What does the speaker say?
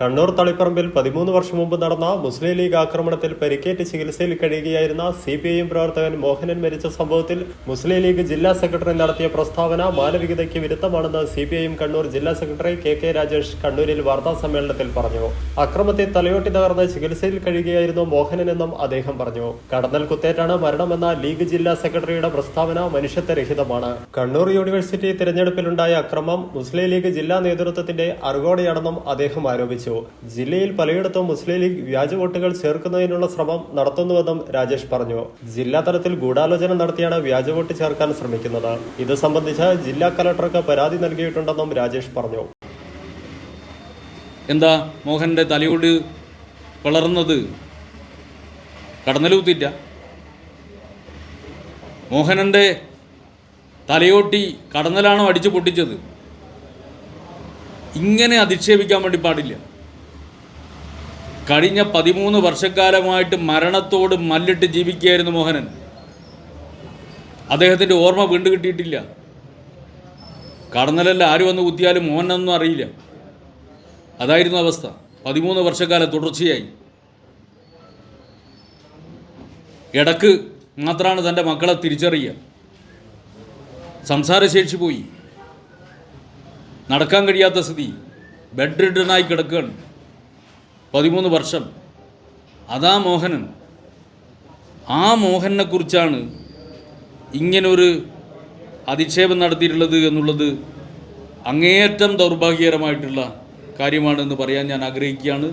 കണ്ണൂർ തളിപ്പറമ്പിൽ പതിമൂന്ന് വർഷം മുമ്പ് നടന്ന മുസ്ലിം ലീഗ് ആക്രമണത്തിൽ പരിക്കേറ്റ് ചികിത്സയിൽ കഴിയുകയായിരുന്ന സി പി ഐ എം പ്രവർത്തകൻ മോഹനൻ മരിച്ച സംഭവത്തിൽ മുസ്ലിം ലീഗ് ജില്ലാ സെക്രട്ടറി നടത്തിയ പ്രസ്താവന മാനവികതയ്ക്ക് വിരുദ്ധമാണെന്ന് C P I M Kannur ജില്ലാ സെക്രട്ടറി കെ കെ രാജേഷ് കണ്ണൂരിൽ വാർത്താ സമ്മേളനത്തിൽ പറഞ്ഞു. അക്രമത്തിൽ തലയോട്ടി തകർന്ന് ചികിത്സയിൽ കഴിയുകയായിരുന്നു മോഹനൻ എന്നും അദ്ദേഹം പറഞ്ഞു. കടന്നൽ കുത്തേറ്റാണ് മരണമെന്ന ലീഗ് ജില്ലാ സെക്രട്ടറിയുടെ പ്രസ്താവന മനുഷ്യത്വരഹിതമാണ്. കണ്ണൂർ യൂണിവേഴ്സിറ്റി തിരഞ്ഞെടുപ്പിലുണ്ടായ അക്രമം മുസ്ലിം ലീഗ് ജില്ലാ നേതൃത്വത്തിന്റെ അറുകോടെയാണെന്നും അദ്ദേഹം ആരോപിച്ചു. ജില്ലയിൽ പലയിടത്തും മുസ്ലിം ലീഗ് വ്യാജ വോട്ടുകൾ ചേർക്കുന്നതിനുള്ള ശ്രമം നടത്തുന്നുവെന്നും രാജേഷ് പറഞ്ഞു. ജില്ലാ തലത്തിൽ ഗൂഢാലോചന നടത്തിയാണ് വ്യാജ വോട്ട് ചേർക്കാൻ ശ്രമിക്കുന്നത്. ഇത് സംബന്ധിച്ച് ജില്ലാ കലക്ടർക്ക് പരാതി നൽകിയിട്ടുണ്ടെന്നും രാജേഷ് പറഞ്ഞു. എന്താ മോഹന്റെ തലയോട് വളർന്നത്? കടന്നലൂത്തിറ്റ മോഹനന്റെ തലയോട്ടി കടന്നലാണോ അടിച്ചു പൊട്ടിച്ചത്? ഇങ്ങനെ അധിക്ഷേപിക്കാൻ വേണ്ടി പാടില്ല. കഴിഞ്ഞ പതിമൂന്ന് വർഷക്കാലമായിട്ട് മരണത്തോട് മല്ലിട്ട് ജീവിക്കുകയായിരുന്നു മോഹനൻ. അദ്ദേഹത്തിന്റെ ഓർമ്മ വീണ്ടു കിട്ടിയിട്ടില്ല. കടന്നലല്ല ആര് വന്ന് കുത്തിയാലും മോഹനൊന്നും അറിയില്ല. അതായിരുന്നു അവസ്ഥ. പതിമൂന്ന് വർഷക്കാലം തുടർച്ചയായി. ഇടയ്ക്ക് മാത്രമാണ് തന്റെ മക്കളെ തിരിച്ചറിയുക. സംസാരശേഷി പോയി. നടക്കാൻ കഴിയാത്ത സ്ഥിതി. ബെഡ് റിഡനായി കിടക്കുകയാണ്. പതിമൂന്ന് വർഷം. അതാ മോഹനൻ. ആ മോഹനെ കുറിച്ചാണ് ഇങ്ങനൊരു അധിക്ഷേപം നടത്തിയിട്ടുള്ളത് എന്നുള്ളത് അങ്ങേയറ്റം ദൗർഭാഗ്യകരമായിട്ടുള്ള കാര്യമാണെന്ന് പറയാൻ ഞാൻ ആഗ്രഹിക്കുകയാണ്.